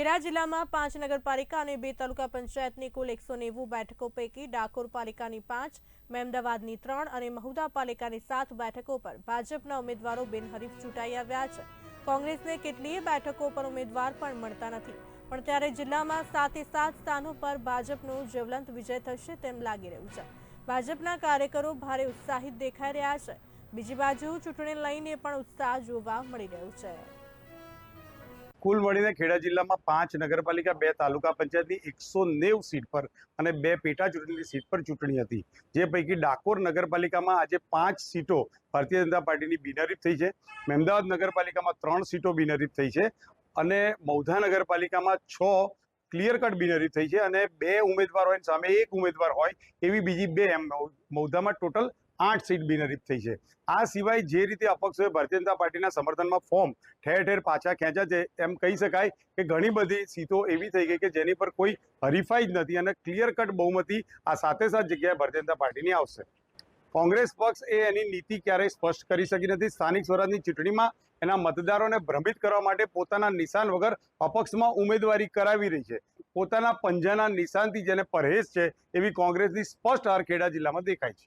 ખેડા જિલ્લામાં પાંચ નગરપાલિકા અને બે તાલુકા પંચાયતની કુલ એકસો નેવું બેઠકો પૈકી ડાકોર પાલિકાની પાંચ, મહેમદાવાદની ત્રણ અને મહુદા પાલિકાની સાત બેઠકો પર ભાજપના ઉમેદવારો બિનહરીફ ચૂંટાઈ આવ્યા છે. કોંગ્રેસને કેટલીય બેઠકો પર ઉમેદવાર પણ મળતા નથી, પણ ત્યારે જિલ્લામાં સાતે સાત સ્થાનો પર ભાજપનો જ્વલંત વિજય થશે તેમ લાગી રહ્યું છે. ભાજપના કાર્યકરો ભારે ઉત્સાહિત દેખાઈ રહ્યા છે. બીજી બાજુ ચૂંટણી લઈને પણ ઉત્સાહ જોવા મળી રહ્યો છે. કુલ મળીને ખેડા જિલ્લામાં પાંચ નગરપાલિકા, બે તાલુકા પંચાયતની એકસો નેવું સીટ પર અને બે પેટા ચૂંટણીની સીટ પર ચૂંટણી હતી. જે પૈકી ડાકોર નગરપાલિકામાં આજે પાંચ સીટો ભારતીય જનતા પાર્ટીની બિનહરીફ થઈ છે. મહેમદાવાદ નગરપાલિકામાં ત્રણ સીટો બિનહરીફ થઈ છે અને મૌધા નગરપાલિકામાં છ ક્લિયર કટ બિનહરીફ થઈ છે અને બે ઉમેદવાર હોય સામે એક ઉમેદવાર હોય એવી બીજી બે એમ મૌધામાં ટોટલ આઠ સીટ બિનહરીફ થઈ છે. આ સિવાય જે રીતે અપક્ષોએ ભારતીય જનતા પાર્ટીના સમર્થનમાં ફોર્મ ઠેર ઠેર પાછા ખેંચ્યા છે, એમ કહી શકાય કે ઘણી બધી સીટો એવી થઈ ગઈ કે જેની પર કોઈ હરીફાઈ જ નથી અને ક્લિયર કટ બહુમતી આ સાતે સાત જગ્યાએ ભારતીય જનતા પાર્ટીની આવશે. કોંગ્રેસ પક્ષ એ એની નીતિ ક્યારેય સ્પષ્ટ કરી શકી નથી. સ્થાનિક સ્વરાજની ચૂંટણીમાં એના મતદારોને ભ્રમિત કરવા માટે પોતાના નિશાન વગર અપક્ષમાં ઉમેદવારી કરાવી રહી છે. પોતાના પંજાના નિશાનથી જેને પરહેજ છે એવી કોંગ્રેસની સ્પષ્ટ હાર ખેડા જિલ્લામાં દેખાય છે.